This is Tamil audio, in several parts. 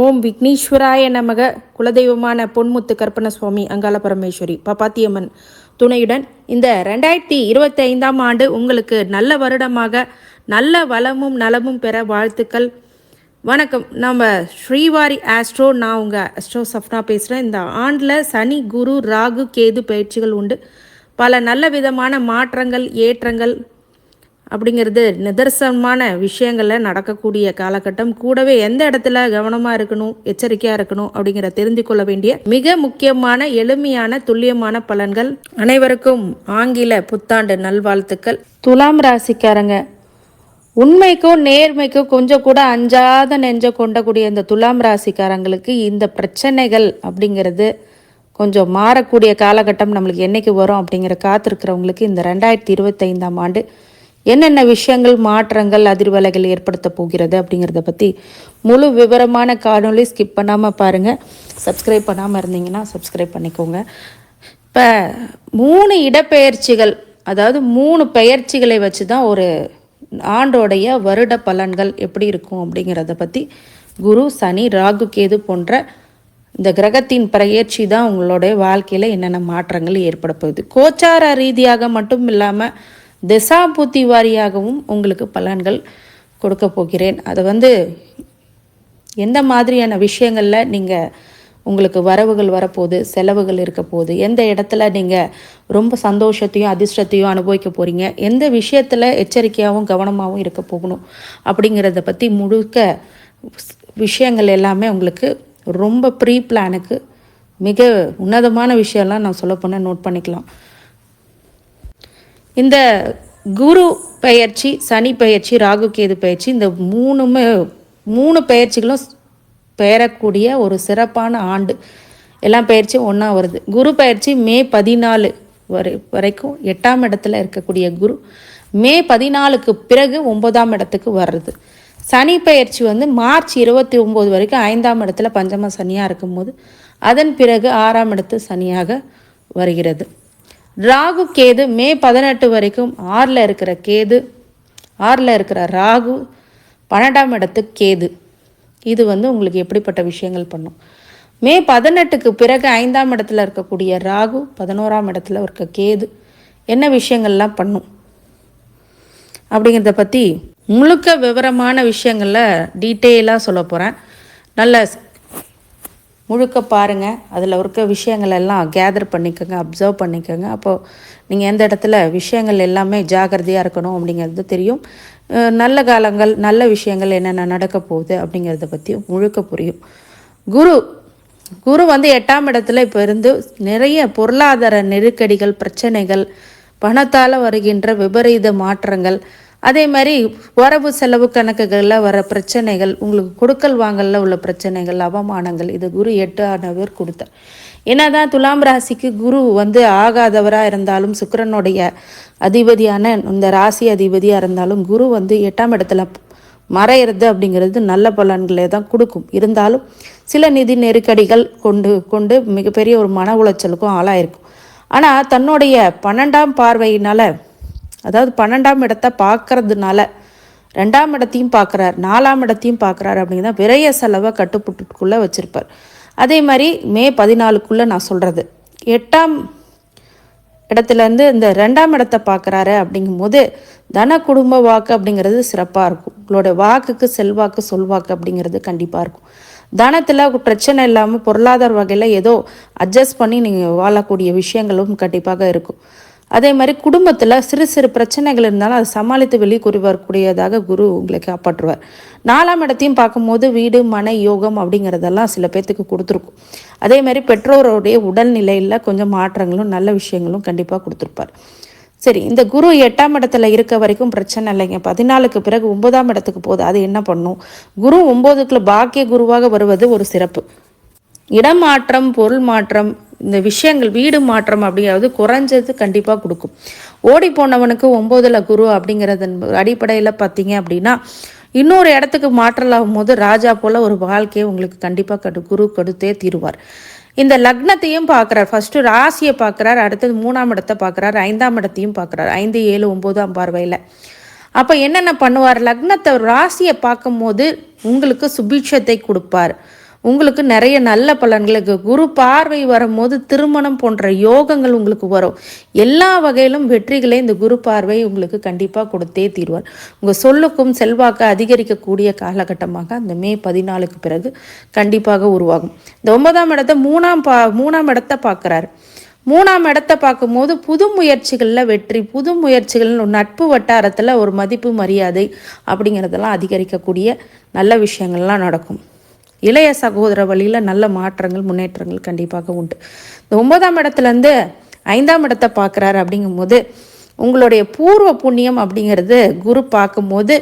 ஓம் விக்னேஸ்வராய நமக. குலதெய்வமான பொன்முத்து கற்பன சுவாமி அங்கால பரமேஸ்வரி பப்பாத்தியம்மன் துணையுடன் இந்த ரெண்டாயிரத்தி இருபத்தி ஐந்தாம் ஆண்டு உங்களுக்கு நல்ல வருடமாக நல்ல வளமும் நலமும் பெற வாழ்த்துக்கள். வணக்கம். நம்ம ஸ்ரீவாரி ஆஸ்ட்ரோ நான் உங்கள் அஸ்ட்ரோ சஃப்னா பேசுகிறேன் இந்த ஆண்டில் சனி குரு ராகு கேது பயிற்சிகள் உண்டு. பல நல்ல விதமான மாற்றங்கள் ஏற்றங்கள் அப்படிங்கிறது நிதர்சனமான விஷயங்களில் நடக்கக்கூடிய காலகட்டம். கூடவே எந்த இடத்துல கவனமாக இருக்கணும் எச்சரிக்கையாக இருக்கணும் அப்படிங்கிற தெரிந்து கொள்ள வேண்டிய மிக முக்கியமான எளிமையான துல்லியமான பலன்கள் அனைவருக்கும் ஆங்கில புத்தாண்டு நல்வாழ்த்துக்கள். துலாம் ராசிக்காரங்க உண்மைக்கும் நேர்மைக்கும் கொஞ்சம் கூட அஞ்சாத நெஞ்ச கொண்டக்கூடிய இந்த துலாம் ராசிக்காரங்களுக்கு இந்த பிரச்சனைகள் அப்படிங்கிறது கொஞ்சம் மாறக்கூடிய காலகட்டம் நம்மளுக்கு என்னைக்கு வரும் அப்படிங்கிற காத்திருக்கிறவங்களுக்கு இந்த ரெண்டாயிரத்தி இருபத்தைந்தாம் ஆண்டு என்னென்ன விஷயங்கள் மாற்றங்கள் அதிர்வலைகள் ஏற்படுத்த போகிறது அப்படிங்கிறத பற்றி முழு விவரமான காணொலி ஸ்கிப் பண்ணாமல் பாருங்கள் சப்ஸ்கிரைப் பண்ணாமல் இருந்தீங்கன்னா சப்ஸ்கிரைப் பண்ணிக்கோங்க. இப்போ மூணு இடப்பெயர்ச்சிகள் அதாவது மூணு பெயர்ச்சிகளை வச்சு தான் ஒரு ஆண்டோடைய வருட பலன்கள் எப்படி இருக்கும் அப்படிங்கிறத பற்றி குரு சனி ராகு கேது போன்ற இந்த கிரகத்தின் பெயர்ச்சி தான் உங்களுடைய வாழ்க்கையில் என்னென்ன மாற்றங்கள் ஏற்பட போகுது. கோச்சார ரீதியாக மட்டும் இல்லாமல் திசாபுத்தி வாரியாகவும் உங்களுக்கு பலன்கள் கொடுக்க போகிறேன். அதை வந்து எந்த மாதிரியான விஷயங்களில் நீங்கள் உங்களுக்கு வரவுகள் வரப்போகுது செலவுகள் இருக்க போகுது எந்த இடத்துல நீங்கள் ரொம்ப சந்தோஷத்தையும் அதிர்ஷ்டத்தையும் அனுபவிக்க போகிறீங்க எந்த விஷயத்தில் எச்சரிக்கையாகவும் கவனமாகவும் இருக்க போகணும் அப்படிங்கிறத பற்றி முழுக்க விஷயங்கள் எல்லாமே உங்களுக்கு ரொம்ப ப்ரீ பிளானுக்கு மிக உன்னதமான விஷயம்லாம் நான் சொல்ல போனால் நோட் பண்ணிக்கலாம். இந்த குரு பயிற்சி சனி பயிற்சி ராகு கேது பயிற்சி இந்த மூணுமே மூணு பயிற்சிகளும் பெயரக்கூடிய ஒரு சிறப்பான ஆண்டு. எல்லாம் பயிற்சியும் ஒன்றா வருது. குரு பயிற்சி மே பதினாலு வரை வரைக்கும் எட்டாம் இடத்துல இருக்கக்கூடிய குரு மே பதினாலுக்கு பிறகு ஒன்பதாம் இடத்துக்கு வர்றது. சனி பயிற்சி வந்து மார்ச் இருபத்தி ஒம்பது வரைக்கும் ஐந்தாம் இடத்துல பஞ்சம சனியாக இருக்கும்போது அதன் பிறகு ஆறாம் இடத்து சனியாக வருகிறது. ராகு கேது மே பதினெட்டு வரைக்கும் ஆறில் இருக்கிற கேது ஆறில் இருக்கிற ராகு பன்னெண்டாம் இடத்து கேது. இது வந்து உங்களுக்கு எப்படிப்பட்ட விஷயங்கள் பண்ணும். மே பதினெட்டுக்கு பிறகு ஐந்தாம் இடத்துல இருக்கக்கூடிய ராகு பதினோராம் இடத்துல இருக்க கேது என்ன விஷயங்கள்லாம் பண்ணும்? அப்படிங்கிறத பற்றி முழுக்க விவரமான விஷயங்களில் டீட்டெயிலாக சொல்ல போகிறேன் நல்ல முழுக்க பாருங்கள் அதில் இருக்க விஷயங்கள் எல்லாம் கேதர் பண்ணிக்கோங்க அப்சர்வ் பண்ணிக்கோங்க. அப்போது நீங்கள் எந்த இடத்துல விஷயங்கள் எல்லாமே ஜாகிரதையாக இருக்கணும் அப்படிங்கிறது தெரியும். நல்ல காலங்கள் நல்ல விஷயங்கள் என்னென்ன நடக்க போகுது அப்படிங்கிறத பற்றி முழுக்க புரியும். குரு குரு வந்து எட்டாம் இடத்துல இப்போ இருந்து நிறைய பொருளாதார நெருக்கடிகள் பிரச்சனைகள் பணத்தால் வருகின்ற விபரீத மாற்றங்கள் அதே மாதிரி வரவு செலவு கணக்குகளில் வர பிரச்சனைகள் உங்களுக்கு கொடுக்கல் வாங்கலில் உள்ள பிரச்சனைகள் அவமானங்கள் இது குரு எட்டு ஆனவர் கொடுத்தார் என்னதான் துலாம் ராசிக்கு குரு வந்து ஆகாதவராக இருந்தாலும் சுக்கரனுடைய அதிபதியான இந்த ராசி அதிபதியாக இருந்தாலும் குரு வந்து எட்டாம் இடத்துல மறையிறது அப்படிங்கிறது நல்ல பலன்களை தான் கொடுக்கும். இருந்தாலும் சில நிதி நெருக்கடிகள் கொண்டு கொண்டு மிகப்பெரிய ஒரு மன உளைச்சலுக்கும் ஆளாயிருக்கும். ஆனால் தன்னுடைய பன்னெண்டாம் பார்வையினால் அதாவது பன்னெண்டாம் இடத்தை பார்க்கறதுனால ரெண்டாம் இடத்தையும் பார்க்குறார் நாலாம் இடத்தையும் பார்க்குறாரு அப்படிங்கிறத விரைய செலவை கட்டுப்புட்டுக்குள்ளே வச்சுருப்பார். அதே மாதிரி மே பதினாலுக்குள்ளே நான் சொல்கிறது எட்டாம் இடத்துலேருந்து இந்த ரெண்டாம் இடத்தை பார்க்குறாரு அப்படிங்கும்போது தன குடும்ப வாக்கு அப்படிங்கிறது சிறப்பாக இருக்கும். உங்களோட வாக்குக்கு செல்வாக்கு சொல்வாக்கு அப்படிங்கிறது கண்டிப்பாக இருக்கும். தனத்தில் பிரச்சனை இல்லாமல் பொருளாதார வகையில் ஏதோ அட்ஜஸ்ட் பண்ணி நீங்கள் வாழக்கூடிய விஷயங்களும் கண்டிப்பாக இருக்கும். அதே மாதிரி குடும்பத்தில் சிறு சிறு பிரச்சனைகள் இருந்தாலும் அதை சமாளித்து வெளியே கூறி வரக்கூடியதாக குரு உங்களை காப்பாற்றுவார். நாலாம் இடத்தையும் பார்க்கும்போது வீடு மன யோகம் அப்படிங்கிறதெல்லாம் சில பேர்த்துக்கு கொடுத்துருக்கும். அதே மாதிரி பெற்றோருடைய உடல்நிலையில் கொஞ்சம் மாற்றங்களும் நல்ல விஷயங்களும் கண்டிப்பாக கொடுத்துருப்பார். சரி இந்த குரு எட்டாம் இடத்துல இருக்க வரைக்கும் பிரச்சனை இல்லைங்க. பதினாலுக்கு பிறகு ஒன்பதாம் இடத்துக்கு போகுது. அது என்ன பண்ணும்? குரு ஒம்போதுக்குள்ள பாக்கிய குருவாக வருவது ஒரு சிறப்பு. இடமாற்றம் பொருள் மாற்றம் இந்த விஷயங்கள் வீடு மாற்றம் அப்படிங்கிறது குறைஞ்சது கண்டிப்பாக கொடுக்கும். ஓடி போனவனுக்கு ஒம்போதில் குரு அப்படிங்கிறதன் அடிப்படையில் பார்த்தீங்க அப்படின்னா இன்னொரு இடத்துக்கு மாற்றலாகும் போது ராஜா போல் ஒரு வாழ்க்கையை உங்களுக்கு கண்டிப்பாக கடு குரு கொடுத்தே தீருவார். இந்த லக்னத்தையும் பார்க்குறார் ஃபர்ஸ்ட்டு ராசியை பார்க்குறார் அடுத்தது மூணாம் இடத்தை பார்க்குறார் ஐந்தாம் இடத்தையும் பார்க்குறார் ஐந்து ஏழு ஒம்போதாம் பார்வையில். அப்போ என்னென்ன பண்ணுவார்? லக்னத்தை ராசியை பார்க்கும்போது உங்களுக்கு சுபிட்சத்தை கொடுப்பார். உங்களுக்கு நிறைய நல்ல பலன்களுக்கு குரு பார்வை வரும்போது திருமணம் போன்ற யோகங்கள் உங்களுக்கு வரும். எல்லா வகையிலும் வெற்றிகளை இந்த குரு பார்வை உங்களுக்கு கண்டிப்பாக கொடுத்தே தீர்வார். உங்கள் சொல்லுக்கும் செல்வாக்கு அதிகரிக்கக்கூடிய காலகட்டமாக அந்த மே பதினாலுக்கு பிறகு கண்டிப்பாக உருவாகும். இந்த ஒன்பதாம் இடத்த மூணாம் பா மூணாம் இடத்த பார்க்குறாரு. மூணாம் இடத்த பார்க்கும்போது புது முயற்சிகளில் வெற்றி புது முயற்சிகள் நட்பு வட்டாரத்தில் ஒரு மதிப்பு மரியாதை அப்படிங்கிறதெல்லாம் அதிகரிக்கக்கூடிய நல்ல விஷயங்கள்லாம் நடக்கும். இளைய சகோதர வழியில் நல்ல மாற்றங்கள் முன்னேற்றங்கள் கண்டிப்பாக உண்டு. இந்த ஒன்பதாம் இடத்துலேருந்து ஐந்தாம் இடத்தை பார்க்குறாரு அப்படிங்கும்போது உங்களுடைய பூர்வ புண்ணியம் அப்படிங்கிறது குரு பார்க்கும்போது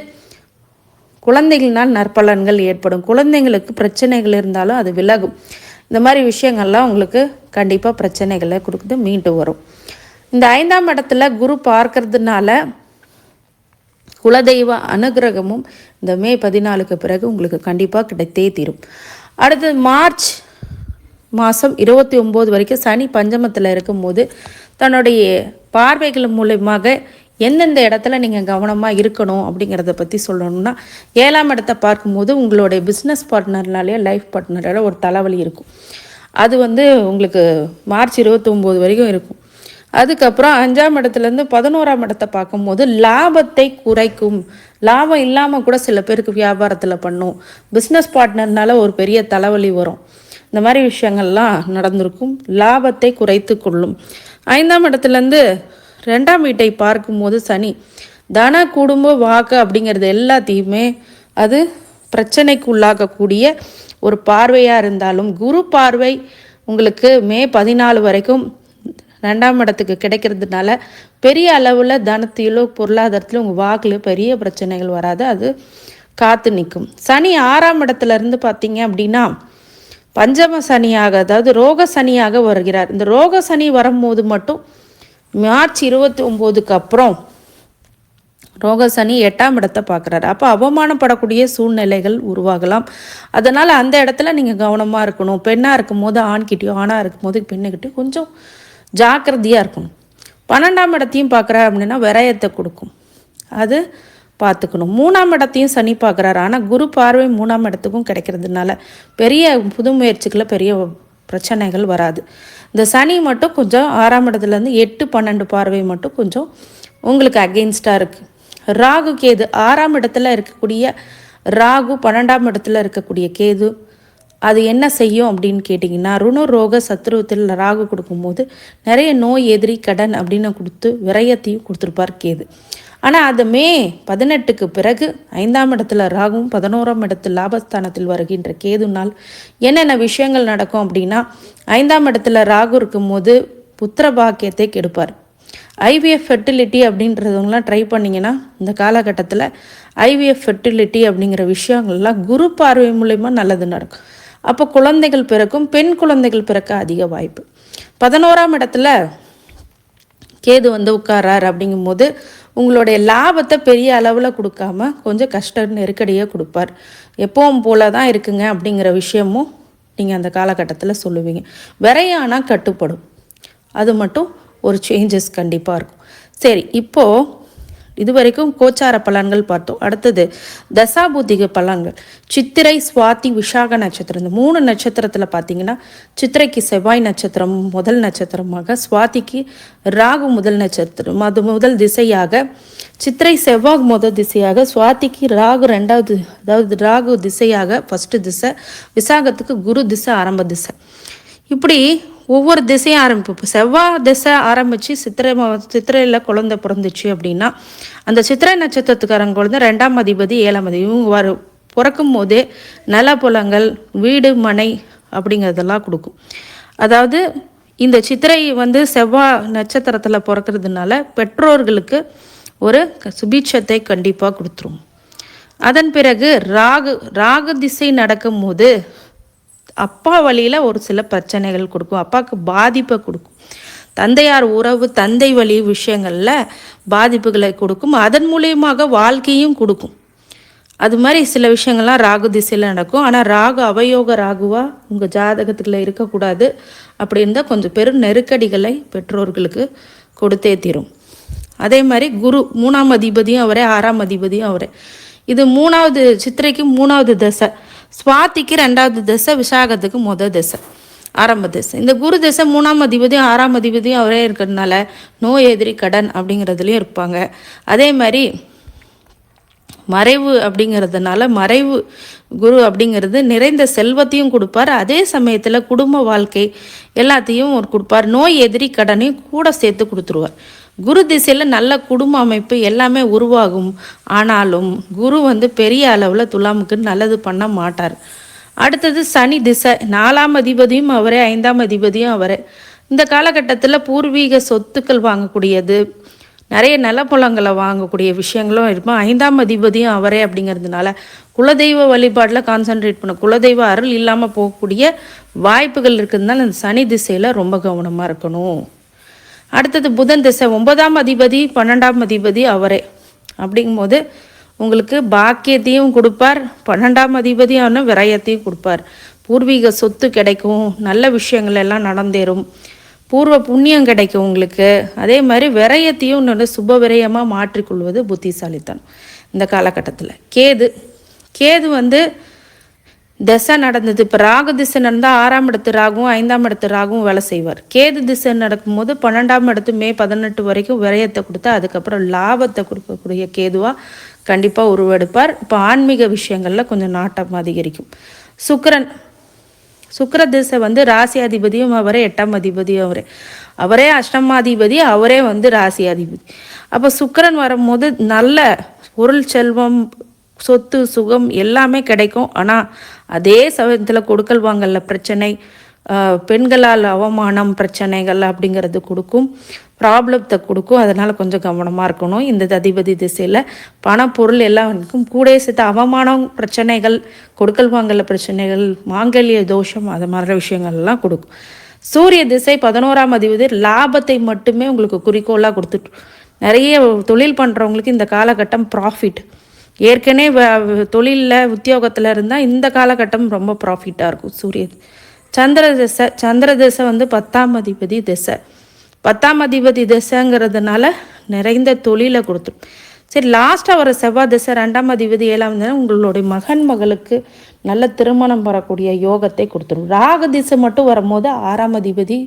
குழந்தைகள்னால் நற்பலன்கள் ஏற்படும். குழந்தைங்களுக்கு பிரச்சனைகள் இருந்தாலும் அது விலகும். இந்த மாதிரி விஷயங்கள்லாம் உங்களுக்கு கண்டிப்பாக பிரச்சனைகளை கொடுக்குது மீண்டு வரும். இந்த ஐந்தாம் இடத்துல குரு பார்க்கறதுனால குலதெய்வ அனுகிரகமும் இந்த மே பதினாலுக்கு பிறகு உங்களுக்கு கண்டிப்பாக கிடைத்தே தீரும். அடுத்து மார்ச் மாதம் இருபத்தி ஒம்பது வரைக்கும் சனி பஞ்சமத்தில் இருக்கும்போது தன்னுடைய பார்வைகள் மூலயமாக எந்தெந்த இடத்துல நீங்கள் கவனமாக இருக்கணும் அப்படிங்கிறத பற்றி சொல்லணும்னா ஏழாம் இடத்தை பார்க்கும்போது உங்களுடைய பிஸ்னஸ் பார்ட்னர்னாலேயே லைஃப் பார்ட்னரோட ஒரு தலைவலி இருக்கும். அது வந்து உங்களுக்கு மார்ச் இருபத்தொம்போது வரைக்கும் இருக்கும். அதுக்கப்புறம் அஞ்சாம் இடத்துலேருந்து பதினோராம் இடத்தை பார்க்கும்போது லாபத்தை குறைக்கும். லாபம் இல்லாமல் கூட சில பேருக்கு வியாபாரத்தில் பண்ணும். பிஸ்னஸ் பார்ட்னர்னால ஒரு பெரிய தலைவலி வரும். இந்த மாதிரி விஷயங்கள்லாம் நடந்திருக்கும். லாபத்தை குறைத்து கொள்ளும். ஐந்தாம் இடத்துலேருந்து ரெண்டாம் வீட்டை பார்க்கும்போது சனி தன குடும்ப வாக்கு அப்படிங்கிறது எல்லாத்தையுமே அது பிரச்சனைக்கு உள்ளாக்கக்கூடிய ஒரு பார்வையாக இருந்தாலும் குரு பார்வை உங்களுக்கு மே பதினாலு வரைக்கும் ரெண்டாம் இடத்துக்கு கிடைக்கிறதுனால பெரிய அளவில் தனத்திலோ பொருளாதாரத்திலோ உங்கள் வாக்கில் பெரிய பிரச்சனைகள் வராது. அது காத்து நிற்கும் சனி ஆறாம் இடத்துல இருந்து பார்த்தீங்க அப்படின்னா பஞ்சம சனியாக அதாவது ரோக சனியாக வருகிறார். இந்த ரோக சனி வரும்போது மட்டும் மார்ச் இருபத்தி ஒம்போதுக்கு அப்புறம் ரோகசனி எட்டாம் இடத்தை பார்க்குறாரு அப்போ அவமானப்படக்கூடிய சூழ்நிலைகள் உருவாகலாம். அதனால் அந்த இடத்துல நீங்கள் கவனமாக இருக்கணும். பெண்ணாக இருக்கும் போது ஆண்கிட்டையோ ஆணாக இருக்கும் போது பெண்ணுக்கிட்டேயோ கொஞ்சம் ஜாக்கிரதையாக இருக்கணும். பன்னெண்டாம் இடத்தையும் பார்க்குறா அப்படின்னா விரயத்தை கொடுக்கும். அது பார்த்துக்கணும். மூணாம் இடத்தையும் சனி பார்க்குறாரு. ஆனால் குரு பார்வை மூணாம் இடத்துக்கும் கிடைக்கிறதுனால பெரிய புது முயற்சிகளை பெரிய பிரச்சனைகள் வராது. இந்த சனி மட்டும் கொஞ்சம் ஆறாம் இடத்துலேருந்து எட்டு பன்னெண்டு பார்வை மட்டும் கொஞ்சம் உங்களுக்கு அகெயின்ஸ்டாக இருக்குது ராகு கேது ஆறாம் இடத்துல இருக்கக்கூடிய ராகு பன்னெண்டாம் இடத்துல இருக்கக்கூடிய கேது அது என்ன செய்யும் அப்படின்னு கேட்டிங்கன்னா ருணு ரோக சத்ருவத்தில் ராகு கொடுக்கும்போது நிறைய நோய் எதிரி கடன் அப்படின்னு கொடுத்து விரயத்தையும் கொடுத்துருப்பார் கேது. ஆனால் அது மே பதினெட்டுக்கு பிறகு ஐந்தாம் இடத்துல ராகுவும் பதினோராம் இடத்தில் லாபஸ்தானத்தில் வருகின்ற கேதுனால் என்னென்ன விஷயங்கள் நடக்கும் அப்படின்னா ஐந்தாம் இடத்துல ராகு இருக்கும்போது புத்திர பாக்கியத்தை கெடுப்பார். ஐவிஎஃப் ஃபெர்டிலிட்டி அப்படின்றவங்களாம் ட்ரை பண்ணிங்கன்னா இந்த காலகட்டத்தில் ஐவிஎஃப் ஃபெர்டிலிட்டி அப்படிங்கிற விஷயங்கள்லாம் குரு பார்வை மூலயமா நல்லது நடக்கும். அப்போ குழந்தைகள் பிறக்கும் பெண் குழந்தைகள் பிறக்க அதிக வாய்ப்பு. பதினோராம் இடத்துல கேது வந்து உட்காரார் அப்படிங்கும்போது உங்களுடைய லாபத்தை பெரிய அளவில் கொடுக்காம கொஞ்சம் கஷ்ட நெருக்கடியாக கொடுப்பார். எப்பவும் போல தான் இருக்குங்க அப்படிங்கிற விஷயமும் நீங்கள் அந்த காலகட்டத்தில் சொல்லுவீங்க. விரையானா கட்டுப்படும். அது மட்டும் ஒரு சேஞ்சஸ் கண்டிப்பாக இருக்கும். சரி இப்போது இது வரைக்கும் கோச்சார பலன்கள் பார்த்தோம். அடுத்தது தசாபூதிக பலன்கள். சித்திரை சுவாதி விஷாக நட்சத்திரம். இந்த மூணு நட்சத்திரத்தில் பார்த்தீங்கன்னா சித்திரைக்கு செவ்வாய் நட்சத்திரம் முதல் நட்சத்திரமாக சுவாதிக்கு ராகு முதல் நட்சத்திரம் அது முதல் திசையாக சித்திரை செவ்வாய் முதல் திசையாக சுவாதிக்கு ராகு ரெண்டாவது அதாவது ராகு திசையாக ஃபஸ்ட்டு திசை விசாகத்துக்கு குரு திசை ஆரம்ப திசை. இப்படி ஒவ்வொரு திசையும் ஆரம்பிப்போம் இப்போ செவ்வாய் திசை ஆரம்பித்து சித்திரை சித்திரையில் குழந்தை பிறந்துச்சு அப்படின்னா அந்த சித்திரை நட்சத்திரத்துக்காரங்க குழந்தை ரெண்டாம் அதிபதி ஏழாம் அதிபதி இவங்க வர பிறக்கும் போதே நிலப்புலங்கள் வீடு மனை அப்படிங்கிறதெல்லாம் கொடுக்கும். அதாவது இந்த சித்திரை வந்து செவ்வாய் நட்சத்திரத்தில் பிறக்கிறதுனால பெற்றோர்களுக்கு ஒரு சுபீட்சத்தை கண்டிப்பாக கொடுத்துரும். அதன் பிறகு ராகு ராகு திசை நடக்கும்போது அப்பா வழியில் ஒரு சில பிரச்சனைகள் கொடுக்கும். அப்பாவுக்கு பாதிப்பை கொடுக்கும். தந்தையார் உறவு தந்தை வழி விஷயங்களில் பாதிப்புகளை கொடுக்கும். அதன் மூலியமாக வாழ்க்கையும் கொடுக்கும். அது மாதிரி சில விஷயங்கள்லாம் ராகு திசையில் நடக்கும். ஆனால் ராகு அவயோக ராகுவாக உங்கள் ஜாதகத்தில் இருக்கக்கூடாது அப்படி இருந்தால் கொஞ்சம் பெரும் நெருக்கடிகளை பெற்றோர்களுக்கு கொடுத்தே தீரும். அதே மாதிரி குரு மூணாம் அதிபதியும் அவரே ஆறாம் அதிபதியும் அவரே. இது மூணாவது சித்திரைக்கு மூணாவது தசை. சுவாத்திக்கு ரெண்டாவது திசை விசாகத்துக்கு முத திசை ஆரம்ப திசை. இந்த குரு திசை மூணாம் அதிபதியும் ஆறாம் அதிபதியும் அவரே இருக்கிறதுனால நோய் எதிரி கடன் அப்படிங்கிறதுலையும் இருப்பாங்க. அதே மாதிரி மறைவு அப்படிங்கிறதுனால மறைவு குரு அப்படிங்கிறது நிறைந்த செல்வத்தையும் கொடுப்பார். அதே சமயத்தில் குடும்ப வாழ்க்கை எல்லாத்தையும் ஒரு கொடுப்பார். நோய் எதிரி கடனையும் கூட சேர்த்து கொடுத்துருவார். குரு திசையில் நல்ல குடும்ப அமைப்பு எல்லாமே உருவாகும். ஆனாலும் குரு வந்து பெரிய அளவில் துலாமுக்கு நல்லது பண்ண மாட்டார். அடுத்தது சனி திசை. நாலாம் அதிபதியும் அவரே ஐந்தாம் அதிபதியும் அவரே. இந்த காலகட்டத்தில் பூர்வீக சொத்துக்கள் வாங்கக்கூடியது நிறைய நிலப்புலங்களை வாங்கக்கூடிய விஷயங்களும் இருக்கும். ஐந்தாம் அதிபதியும் அவரே அப்படிங்கிறதுனால குலதெய்வ வழிபாட்டில் கான்சென்ட்ரேட் பண்ண குலதெய்வ அருள் இல்லாமல் போகக்கூடிய வாய்ப்புகள் இருக்கிறதுனால இந்த சனி திசையில் ரொம்ப கவனமாக இருக்கணும். அடுத்தது புதன் திசை ஒன்பதாம் அதிபதி பன்னெண்டாம் அதிபதி அவரே. அப்படிங்கும்போது உங்களுக்கு பாக்கியத்தையும் கொடுப்பார் பன்னெண்டாம் அதிபதியான விரயத்தையும் கொடுப்பார். பூர்வீக சொத்து கிடைக்கும் நல்ல விஷயங்கள் எல்லாம் நடந்தேறும். பூர்வ புண்ணியம் கிடைக்கும் உங்களுக்கு. அதே மாதிரி விரயத்தையும் நல்ல சுப விரயமாக மாற்றிக்கொள்வது புத்திசாலித்தனம் இந்த காலகட்டத்தில். கேது கேது வந்து திசை நடந்தது. இப்போ ராகு திசை நடந்தால் ஆறாம் இடத்து ராகும் ஐந்தாம் இடத்து ராகும் வேலை செய்வார். கேது திசை நடக்கும்போது பன்னெண்டாம் இடத்து மே பதினெட்டு வரைக்கும் விரயத்தை கொடுத்தா அதுக்கப்புறம் லாபத்தை கொடுக்கக்கூடிய கேதுவாக கண்டிப்பாக உருவெடுப்பார். இப்போ ஆன்மீக விஷயங்களில் கொஞ்சம் நாட்டம் அதிகரிக்கும். சுக்கரன் சுக்கர திசை வந்து ராசி அதிபதியும் அவரே எட்டாம் அதிபதியும் அவரே. அவரே அஷ்டமாதிபதி அவரே வந்து ராசி அதிபதி. அப்போ சுக்கரன் வரும்போது நல்ல பொருள் செல்வம் சொத்து சுகம் எல்லாமே கிடைக்கும். ஆனால் அதே சமயத்தில் கொடுக்கல் வாங்கல பிரச்சனை பெண்களால் அவமானம் பிரச்சனைகள் அப்படிங்கிறது கொடுக்கும். ப்ராப்ளத்தை கொடுக்கும். அதனால் கொஞ்சம் கவனமாக இருக்கணும். இந்த அதிபதி திசையில் பணப்பொருள் எல்லாருக்கும் கூட சேர்த்து அவமானம் பிரச்சனைகள் கொடுக்கல் வாங்கல பிரச்சனைகள் மாங்கல்ய தோஷம் அது மாதிரி விஷயங்கள்லாம் கொடுக்கும். சூரிய திசை பதினோராம் அதிபதி லாபத்தை மட்டுமே உங்களுக்கு குறிக்கோளாக கொடுத்துட்டு நிறைய தொழில் பண்ணுறவங்களுக்கு இந்த காலகட்டம் ப்ராஃபிட் ஏற்கனவே தொழிலில் உத்தியோகத்தில் இருந்தால் இந்த காலகட்டம் ரொம்ப ப்ராஃபிட்டாக இருக்கும். சூரிய சந்திர திசை சந்திர திசை வந்து பத்தாம் அதிபதி திசை. பத்தாம் அதிபதி திசைங்கிறதுனால நிறைந்த தொழிலை கொடுத்துரும் சரி லாஸ்ட்டாக வர செவ்வாய் திசை ரெண்டாம் அதிபதி ஏழாம் தினம் உங்களுடைய மகன் மகளுக்கு நல்ல திருமணம் வரக்கூடிய யோகத்தை கொடுத்துரும். ராகு திசை மட்டும் வரும்போது ஆறாம் அதிபதி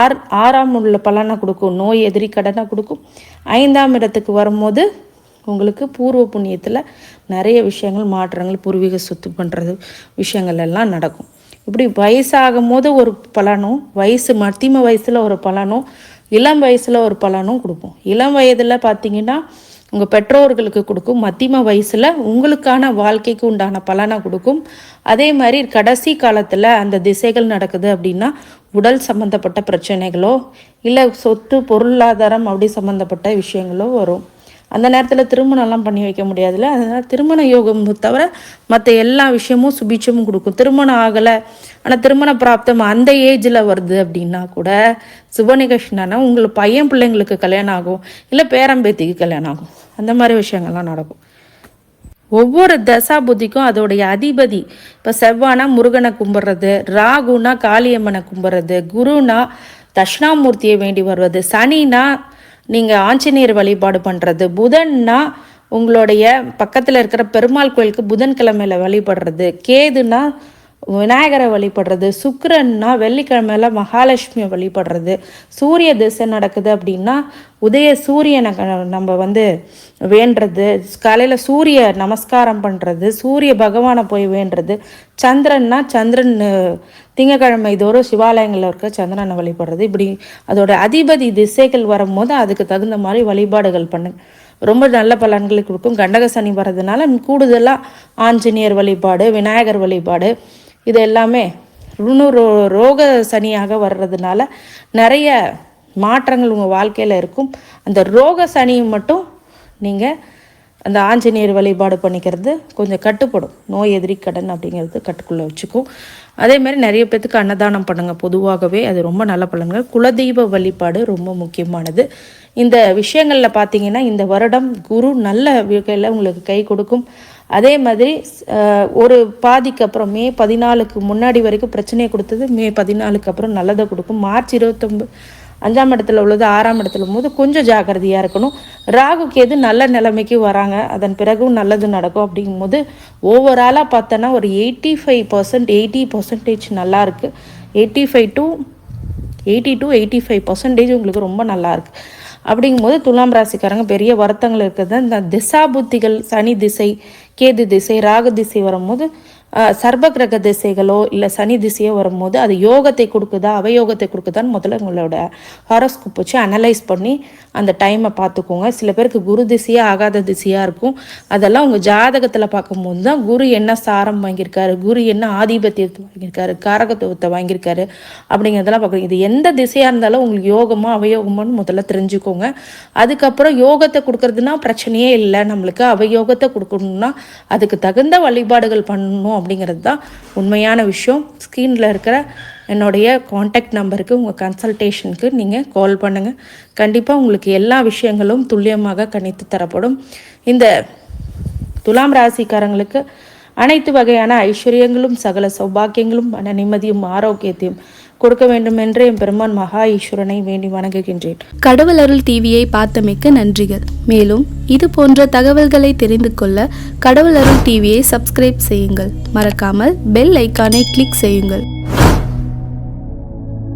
ஆர் ஆறாம் உள்ள பலனை கொடுக்கும். நோய் எதிரி கடனை கொடுக்கும். ஐந்தாம் இடத்துக்கு வரும்போது உங்களுக்கு பூர்வ புண்ணியத்தில் நிறைய விஷயங்கள் மாற்றங்கள் பூர்வீக சொத்து பண்ணுறது விஷயங்கள் எல்லாம் நடக்கும். இப்படி வயசாகும் போது ஒரு பலனும் வயசு மத்தியம வயசில் ஒரு பலனும் இளம் வயசில் ஒரு பலனும் கொடுப்போம். இளம் வயதில் பார்த்தீங்கன்னா உங்கள் பெற்றோர்களுக்கு கொடுக்கும் மத்தியம வயசில் உங்களுக்கான வாழ்க்கைக்கு உண்டான பலனை கொடுக்கும். அதே மாதிரி கடைசி காலத்தில் அந்த திசைகள் நடக்குது அப்படின்னா உடல் சம்மந்தப்பட்ட பிரச்சனைகளோ இல்லை சொத்து பொருளாதாரம் அப்படி சம்மந்தப்பட்ட விஷயங்களோ வரும். அந்த நேரத்தில் திருமணம்லாம் பண்ணி வைக்க முடியாதுல்ல? அதனால் திருமண யோகம் தவிர மற்ற எல்லா விஷயமும் சுபிட்சமும் கொடுக்கும். திருமணம் ஆகலை. ஆனால் திருமண பிராப்தம் அந்த ஏஜில் வருது அப்படின்னா கூட சுபநிகழ்ச்சினா உங்களுக்கு பையன் பிள்ளைங்களுக்கு கல்யாணம் ஆகும். இல்லை பேரம்பேத்திக்கு கல்யாணம் ஆகும். அந்த மாதிரி விஷயங்கள்லாம் நடக்கும். ஒவ்வொரு தசா புத்திக்கும் அதோடைய அதிபதி இப்போ செவ்வானா முருகனை கும்பிட்றது ராகுனா காளியம்மனை கும்பிட்றது குருனா தட்சிணாமூர்த்தியை வேண்டி வருவது சனினா நீங்கள் ஆஞ்சநேயர் வழிபாடு பண்ணுறது புதன்னா உங்களுடைய பக்கத்தில் இருக்கிற பெருமாள் கோயிலுக்கு புதன்கிழமையில் வழிபடுறது கேதுன்னா விநாயகரை வழிபடுறது சுக்கரன்னா வெள்ளிக்கிழமையில மகாலட்சுமியை வழிபடுறது சூரிய திசை நடக்குது அப்படின்னா உதய சூரியனை க- நம்ம வந்து வேண்டுறது காலையில் சூரிய நமஸ்காரம் பண்ணுறது சூரிய பகவானை போய் வேண்டுறது சந்திரன்னா சந்திரன் திங்கக்கிழமை தோறும் சிவாலயங்களில் இருக்க சந்திரனை வழிபடுறது இப்படி அதோட அதிபதி திசைகள் வரும்போது அதுக்கு தகுந்த மாதிரி வழிபாடுகள் பண்ணுங்க ரொம்ப நல்ல பலன்களை கொடுக்கும். கண்டக சனி வர்றதுனால கூடுதலாக ஆஞ்சநேயர் வழிபாடு விநாயகர் வழிபாடு இது எல்லாமே இன்னும் ரோ ரோக சனியாக வர்றதுனால நிறைய மாற்றங்கள் உங்கள் வாழ்க்கையில் இருக்கும். அந்த ரோக சனியை மட்டும் நீங்கள் அந்த ஆஞ்சநேயர் வழிபாடு பண்ணிக்கிறது கொஞ்சம் கட்டுப்படும். நோய் எதிரி கடன் அப்படிங்கிறது கட்டுக்குள்ளே வச்சுக்கும். அதே மாதிரி நிறைய பேத்துக்கு அன்னதானம் பண்ணுங்கள் பொதுவாகவே அது ரொம்ப நல்ல பலன்கள். குலதெய்வ வழிபாடு ரொம்ப முக்கியமானது. இந்த விஷயங்களில் பார்த்தீங்கன்னா இந்த வருடம் குரு நல்ல வகையில் உங்களுக்கு கை கொடுக்கும். அதே மாதிரி ஒரு பாதிக்கு அப்புறம் மே பதினாலுக்கு முன்னாடி வரைக்கும் பிரச்சனையை கொடுத்தது மே பதினாலுக்கு அப்புறம் நல்லதை கொடுக்கும். மார்ச் இருபத்தொம்பது அஞ்சாம் இடத்துல உள்ளது ஆறாம் இடத்துல போது கொஞ்சம் ஜாக்கிரதையாக இருக்கணும். ராகுக்கு எது நல்ல நிலைமைக்கு வராங்க. அதன் பிறகும் நல்லது நடக்கும் அப்படிங்கும்போது ஓவராலாக பார்த்தோன்னா ஒரு eighty five percent eighty percentage நல்லா இருக்குது eighty five to eighty to eighty five percentage உங்களுக்கு ரொம்ப நல்லாயிருக்கு அப்படிங்கும்போது துலாம் ராசிக்காரங்க பெரிய வருத்தங்கள் தான். இந்த திசா புத்திகள் சனி திசை கேது திசை ராகு திசை வரும்போது ஆஹ், கிரக திசைகளோ இல்லை சனி திசையோ வரும்போது அது யோகத்தை கொடுக்குதா? அவயோகத்தை கொடுக்குதான்னு முதல்ல உங்களோட ஹாரோஸ்கோப் வச்சு அனலைஸ் பண்ணி அந்த டைமை பார்த்துக்கோங்க. சில பேருக்கு குரு திசையாக ஆகாத திசையாக இருக்கும். அதெல்லாம் உங்கள் ஜாதகத்தில் பார்க்கும்போது தான் குரு என்ன சாரம் வாங்கியிருக்காரு குரு என்ன ஆதிபத்தியத்தை வாங்கியிருக்காரு காரகத்துவத்தை வாங்கியிருக்காரு அப்படிங்கிறதெல்லாம் பார்க்குறீங்க இது எந்த திசையாக இருந்தாலும் உங்களுக்கு யோகமோ அவயோகமோன்னு முதல்ல தெரிஞ்சுக்கோங்க. அதுக்கப்புறம் யோகத்தை கொடுக்கறதுனா பிரச்சனையே இல்லை. நம்மளுக்கு அவயோகத்தை கொடுக்கணும்னா அதுக்கு தகுந்த வழிபாடுகள் பண்ணணும் அப்படிங்கிறது தான் உண்மையான விஷயம். ஸ்க்ரீனில் இருக்கிற என்னுடைய காண்டாக்ட் நம்பருக்கு உங்கள் கன்சல்டேஷனுக்கு நீங்கள் கால் பண்ணுங்கள் கண்டிப்பாக உங்களுக்கு எல்லா விஷயங்களும் துல்லியமாக கணித்து தரப்படும். இந்த துலாம் ராசிக்காரங்களுக்கு அனைத்து வகையான ஐஸ்வர்யங்களும் சகல சௌபாக்கியங்களும் மன நிம்மதியும் ஆரோக்கியத்தையும் கொடுக்க வேண்டும் என்று என் பெருமான் மகா ஈஸ்வரனை வேண்டி வணங்குகின்றேன். கடவுள் அருள் டிவியை பார்த்தமைக்கு நன்றிகள். மேலும் இது போன்ற தகவல்களை தெரிந்து கொள்ள கடவுள் அருள் டிவியை சப்ஸ்கிரைப் செய்யுங்கள். மறக்காமல் பெல் ஐக்கானை கிளிக் செய்யுங்கள்.